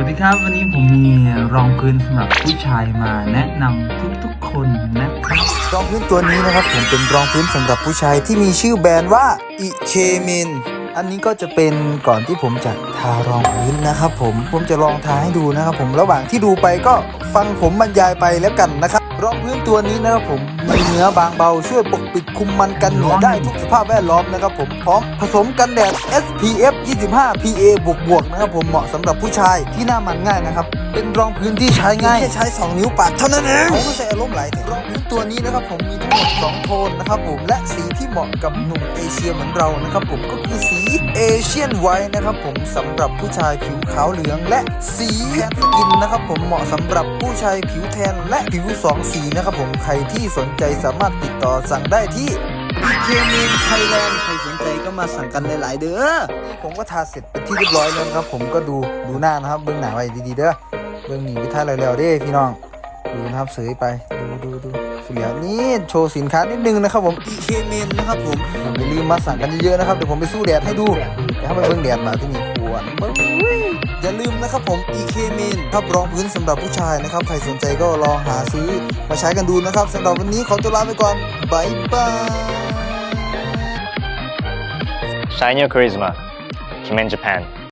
วัสดีครับ วันนี้ผมมีรองพื้นสำหรับผู้ชายมาแนะนำทุกๆคนนะครับรองพื้นตัวนี้นะครับผมเป็นรองพื้นสำหรับผู้ชายที่มีชื่อแบรนด์ว่าอิเคมินอันนี้ก็จะเป็นก่อนที่ผมจะทารองพื้นนะครับผมผมจะลองทาให้ดูนะครับผมระหว่างที่ดูไปก็ฟังผมบรรยายไปแล้วกันนะครับรองพื้นตัวนี้นะครับผมมีเนื้อบางเบาช่วยปกปิดคุมมันกันเหนียวได้ทุกสภาพแวดล้อมนะครับผมพร้อมผสมกันแดด SPF 25 PA บวกบวกๆนะครับผมเหมาะสำหรับผู้ชายที่หน้ามันง่ายนะครับเป็นรองพื้นที่ใช้ง่ายแค่ใช้ 2 นิ้วปัดเท่านั้นเองผมไม่ใช่อารมณ์ไหลแต่รองพื้นตัวนี้นะครับผมมีทั้งหมด2โทนนะครับผมและสีที่เหมาะกับหนุ่มเอเชียเหมือนเรานะครับผมก็คือสีเอเชียนไวท์นะครับผมสำหรับผู้ชายผิวขาวเหลืองและสีแทนสกินนะครับผมเหมาะสำหรับผู้ชายผิวแทนและผิวสองสีนะครับผมใครที่สนใจสามารถติดต่อสั่งได้ที่เคมีนไทยแลนด์ใครสนใจก็มาสั่งกันหลาย ๆ เด้อผมก็ทาเสร็จเป็นที่เรียบร้อยแล้วครับ ผมก็ดูดูหน้านะครับเบื้องหน้าไว้ดี ๆ เด้อเบื้องหนีไปท่าเร็วๆเด้พี่น้อง ดูนะครับเสยไปดูดูดู สุดยอดนี่โชว์สินค้านิดนึงนะครับผมอีเคเมนนะครับผมอย่าลืมมาสั่งกันเยอะๆนะครับเดี๋ยวผมไปสู้แดดให้ดูเดี๋ยวให้มาเบื้องแดดมาที่นี่ขวนเบิ้งอย่าลืมนะครับผม EK m e n ครับรองพื้นสำหรับผู้ชายนะครับ ใครสนใจก็ลองหาซื้อมาใช้กันดูนะครับสำหรับวันนี้ขอตัวลาไปก่อนบายบาย Shine your charisma. Kim in Japan.